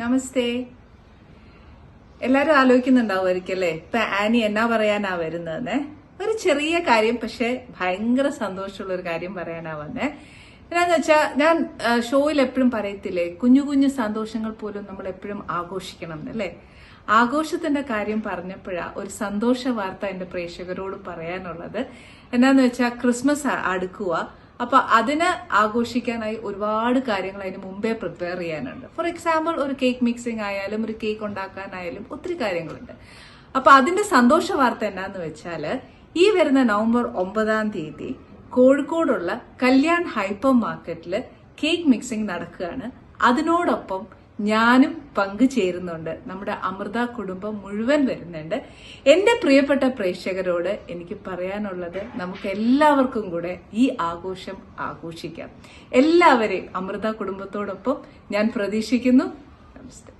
നമസ്തേ. എല്ലാരും ആലോചിക്കുന്നുണ്ടാവുമായിരിക്കും അല്ലേ? ഇപ്പൊ ആനി എന്നാ പറയാനാ വരുന്നതെന്ന്? ഒരു ചെറിയ കാര്യം പക്ഷെ ഭയങ്കര സന്തോഷമുള്ള ഒരു കാര്യം പറയാനാ വന്നെ. എന്നാന്ന് വെച്ചാ ഞാൻ ഷോയിൽ എപ്പോഴും പറയത്തില്ലേ കുഞ്ഞു കുഞ്ഞു സന്തോഷങ്ങൾ പോലും നമ്മൾ എപ്പോഴും ആഘോഷിക്കണം എന്നല്ലേ? ആഘോഷത്തിന്റെ കാര്യം പറഞ്ഞപ്പോഴാ ഒരു സന്തോഷ വാർത്ത എന്റെ പ്രേക്ഷകരോട് പറയാനുള്ളത്. എന്നാന്ന് വെച്ചാൽ ക്രിസ്മസ് അടുക്കുക അപ്പൊ അതിന് ആഘോഷിക്കാനായി ഒരുപാട് കാര്യങ്ങൾ അതിന് മുമ്പേ പ്രിപ്പയർ ചെയ്യാനുണ്ട്. ഫോർ എക്സാമ്പിൾ ഒരു കേക്ക് മിക്സിംഗ് ആയാലും ഒരു കേക്ക് ഉണ്ടാക്കാനായാലും ഒത്തിരി കാര്യങ്ങളുണ്ട്. അപ്പൊ അതിന്റെ സന്തോഷ വാർത്ത എന്നാന്ന് വെച്ചാൽ ഈ വരുന്ന നവംബർ ഒമ്പതാം തീയതി കോഴിക്കോടുള്ള കല്യാൺ ഹൈപ്പർ മാർക്കറ്റിൽ കേക്ക് മിക്സിംഗ് നടക്കുകയാണ്. അതിനോടൊപ്പം ഞാനും പങ്കുചേരുന്നുണ്ട്. നമ്മുടെ അമൃത കുടുംബം മുഴുവൻ വരുന്നുണ്ട്. എന്റെ പ്രിയപ്പെട്ട പ്രേക്ഷകരോട് എനിക്ക് പറയാനുള്ളത് നമുക്ക് എല്ലാവർക്കും കൂടെ ഈ ആഘോഷം ആഘോഷിക്കാം. എല്ലാവരെയും അമൃത കുടുംബത്തോടൊപ്പം ഞാൻ പ്രതീക്ഷിക്കുന്നു. നമസ്തേ.